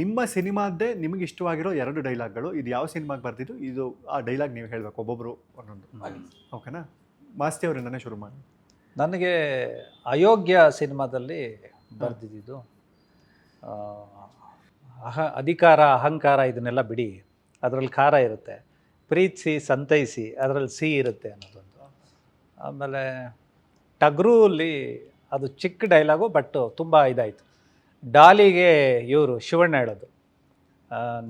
ನಿಮ್ಮ ಸಿನಿಮಾದ್ದೇ ನಿಮಗೆ ಇಷ್ಟವಾಗಿರೋ ಎರಡು ಡೈಲಾಗ್ಗಳು. ಇದು ಯಾವ ಸಿನಿಮಾಗೆ ಬರ್ತಿದ್ದು ಇದು ಆ ಡೈಲಾಗ್ ನೀವು ಹೇಳಬೇಕು ಒಬ್ಬೊಬ್ಬರು ಒಂದೊಂದು. ಓಕೆನಾ? ಮಾಸ್ತಿ ಅವರಿಂದನೇ ಶುರು ಮಾಡಿ. ನನಗೆ ಅಯೋಗ್ಯ ಸಿನಿಮಾದಲ್ಲಿ ಬರೆದಿದ್ದು ಅಹ ಅಧಿಕಾರ ಅಹಂಕಾರ ಇದನ್ನೆಲ್ಲ ಬಿಡಿ. ಅದರಲ್ಲಿ ಖಾರ ಇರುತ್ತೆ. ಪ್ರೀತಿಸಿ ಸಂತೈಸಿ ಅದರಲ್ಲಿ ಸಿಹಿ ಇರುತ್ತೆ ಅನ್ನೋದೊಂದು. ಆಮೇಲೆ ಟಗ್ರೂಲಿ ಅದು ಚಿಕ್ಕ ಡೈಲಾಗು ಬಟ್ ತುಂಬ ಇದಾಯಿತು. ಡಾಲಿಗೆ ಇವರು ಶಿವಣ್ಣ ಹೇಳೋದು.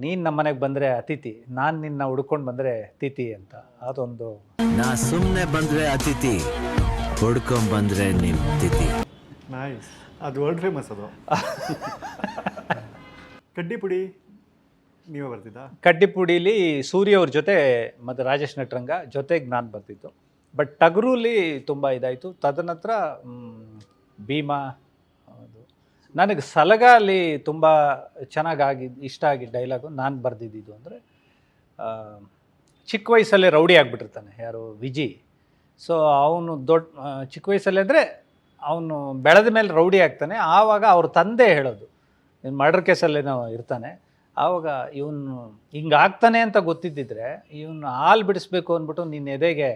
ನೀನು ನಮ್ಮ ಮನೆಗೆ ಬಂದರೆ ಅತಿಥಿ ನಾನು ನಿನ್ನ ಹುಡ್ಕೊಂಡು ಬಂದರೆ ತಿಥಿ ಅಂತ. ಅದೊಂದು ನಾ ಸುಮ್ಮನೆ ಬಂದ್ರೆ ಅತಿಥಿ ಹುಡ್ಕೊಂಡ್ ಬಂದ್ರೆ ನಿಮ್ ತಿಥಿ. ನೈಸ್ ಅದು ವರ್ಲ್ಡ್ ಫೇಮಸ್ ಅದು. ಕಡ್ಡಿ ಪುಡಿ ನೀವೇ ಬರ್ತಿದ್ದ? ಕಡ್ಡಿಪುಡಿಲಿ ಸೂರ್ಯ ಅವ್ರ ಜೊತೆ ಮತ್ತು ರಾಜೇಶ್ ನಟರಂಗ ಜೊತೆಗೆ ನಾನು ಬರ್ತಿದ್ದು ಬಟ್ ಟಗ್ರೂಲಿ ತುಂಬ ಇದಾಯಿತು. ತದನಂತರ ಮ್, ಭೀಮಾ ಅದು ಸಲಗ ಅಲ್ಲಿ ತುಂಬ ಚೆನ್ನಾಗಿ ಇಷ್ಟ ಆಗಿದ್ದ ಡೈಲಾಗು ನಾನು ಬರೆದಿದ್ದು ಅಂದರೆ ಚಿಕ್ಕ ವಯಸ್ಸಲ್ಲೇ ರೌಡಿ ಆಗಿಬಿಟ್ಟಿರ್ತಾನೆ, ಯಾರು ವಿಜಿ. ಸೊ ಅವನು ದೊಡ್ಡ ಚಿಕ್ಕ ವಯಸ್ಸಲ್ಲಿ ಅಂದರೆ ಅವನು ಬೆಳೆದ ಮೇಲೆ ರೌಡಿ ಆಗ್ತಾನೆ. ಆವಾಗ ಅವ್ರ ತಂದೆ ಹೇಳೋದು ಮರ್ಡರ್ ಕೇಸಲ್ಲೇನೋ ಇರ್ತಾನೆ. ಆವಾಗ ಇವನು ಹಿಂಗಾಗ್ತಾನೆ ಅಂತ ಗೊತ್ತಿದ್ದಿದ್ರೆ, ಇವನು ಹಾಲು ಬಿಡಿಸ್ಬೇಕು ಅಂದ್ಬಿಟ್ಟು ನಿನ್ನ ಎದೆಗೆ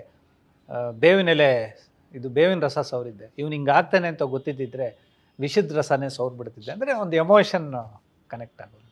ಬೇವಿನೆಲೆ, ಇದು ಬೇವಿನ ರಸ ಸವರಿದ್ದೆ. ಇವನು ಹಿಂಗಾಗ್ತಾನೆ ಅಂತ ಗೊತ್ತಿದ್ದಿದ್ರೆ ವಿಷದ ರಸನೇ ಸವರ್ಬಿಡ್ತಿದ್ದೆ ಅಂದರೆ ಒಂದು ಎಮೋಷನ್ ಕನೆಕ್ಟ್ ಆಗೋದು